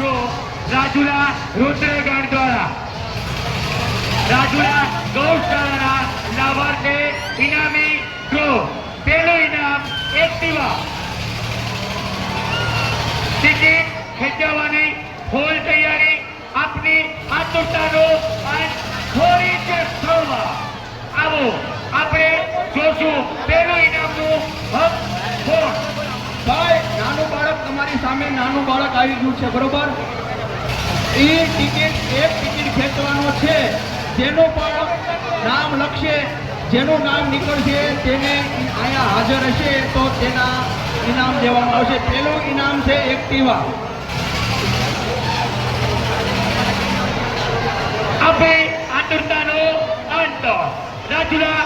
Draw Rajula રુદ્રગણ દ્વારા. Rajula ગૌશાળાના લાભાર્થે ઇનામી draw પહેલું ઇનામ એક્ટિવા ટિકિટ ખેંચવાની ફૂલ તૈયારી આપની આતુરતાનો અંત થોડી જ ક્ષણમાં આવો આપણે જોશું પહેલું ઇનામનું હક ફોન ભાઈ નાનું બાળક તમારી સામે નાનું બાળક આવી ગયું છે, બરોબર? એ ટિકિટ એક ટિકિટ ખેંચવાનો છે. જેનો પણ નામ લખશે, જેનું નામ નીકળશે, તેને અહીંયા હાજર હશે, તો તેના ઇનામ દેવામાં આવશે. પહેલું ઇનામ છે એક્ટિવા આપણે આતુરતાનો અંત રાજુલા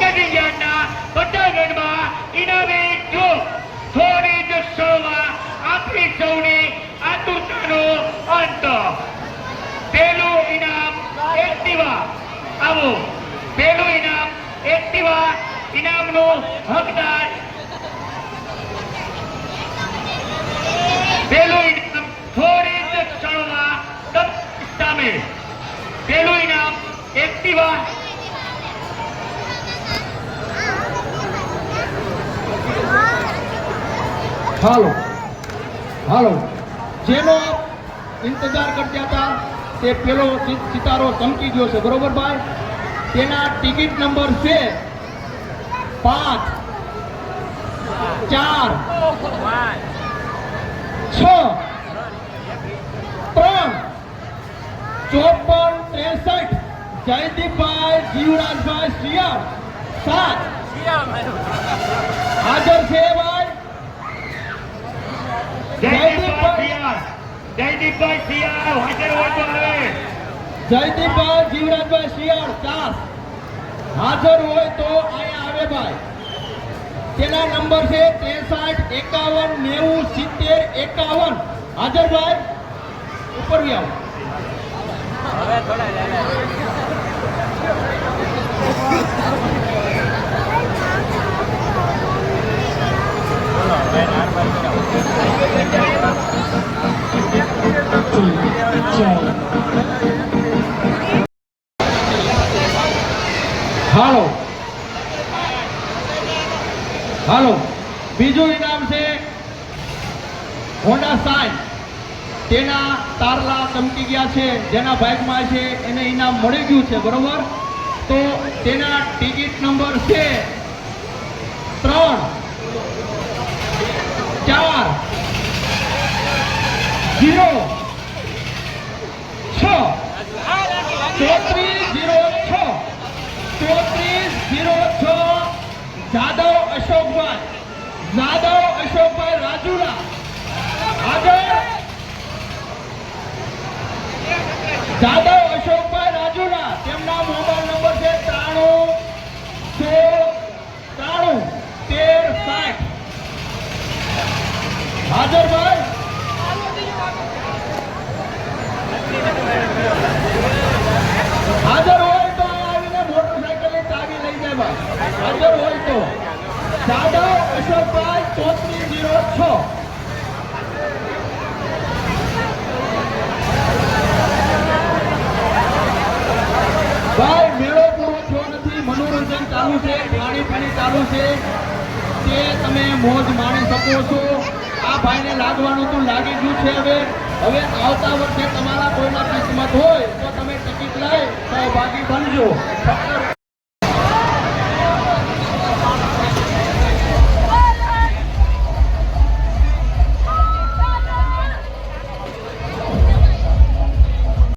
કડિયાના પટાગઢમાં ઇનામી જો થોડી જ ક્ષણમાં આપણી સૌની આતુરતાનો અંત પહેલું ઇનામ એક્ટિવા આવો. પહેલું ઇનામ એક્ટિવા, ઇનામનો હકદાર. પહેલું ઇનામ થોડી જ ક્ષણોમાં સામે. પહેલું ઇનામ એક્ટિવા. હાલો. હાલો. જેનો ઇંતજાર કરતા હતા તે પેલો સિતારો ચમકી ગયો છે. બરોબર ભાઈ? તેના ટિકિટ નંબર છે પાંચ ચાર છ ત્રણ ચોપન ત્રેસઠ જયદીપભાઈ જીવરાજભાઈ શિયાળ સાત. હાજર છે ભાઈ જયદીપભાઈ સિયાર જયદીપભાઈ શિયાળ હાજર હોય તો આવે જયદીપભાઈ જીવરાજભાઈ શિયાળ ચાસ. હાજર હોય તો અહીંયા આવે ભાઈ. તેના નંબર છે ત્રેસાઠ એકાવન નેવું સિત્તેર એકાવન. હાજર ભાઈ. ઉપર આવો. હાલો. હાલો. બીજું ઇનામ છે હોન્ડા સાઇન. તેના તારલા ચમકી ગયા છે, જેના બાઇકમાં છે, એને ઇનામ મળી ગયું છે, બરોબર? તો તેના ટિકિટ નંબર છે ત્રણ. ચાર. જીરો છ ચોત્રીસ જીરો છ ચોત્રીસ જીરો છ જાદવ અશોકભાઈ જાદવ અશોકભાઈ રાજુલા આગળ જાદવ ભાઈ હાજર હોય તો જાદવ અશોકભાઈ ચોત્રીસ જીરો છ ભાઈ મેળો પૂરો થયો નથી મનોરંજન ચાલુ છે ખાણી પીણી ચાલુ છે તે તમે મોજ માણી શકો છો આ ભાઈને લાગવાનું તો લાગી ગયું છે હવે હવે આવતા વખતે તમારા કોઈના કિસ્મત હોય તો તમે ટિકિટ લઈ સહભાગી બનજો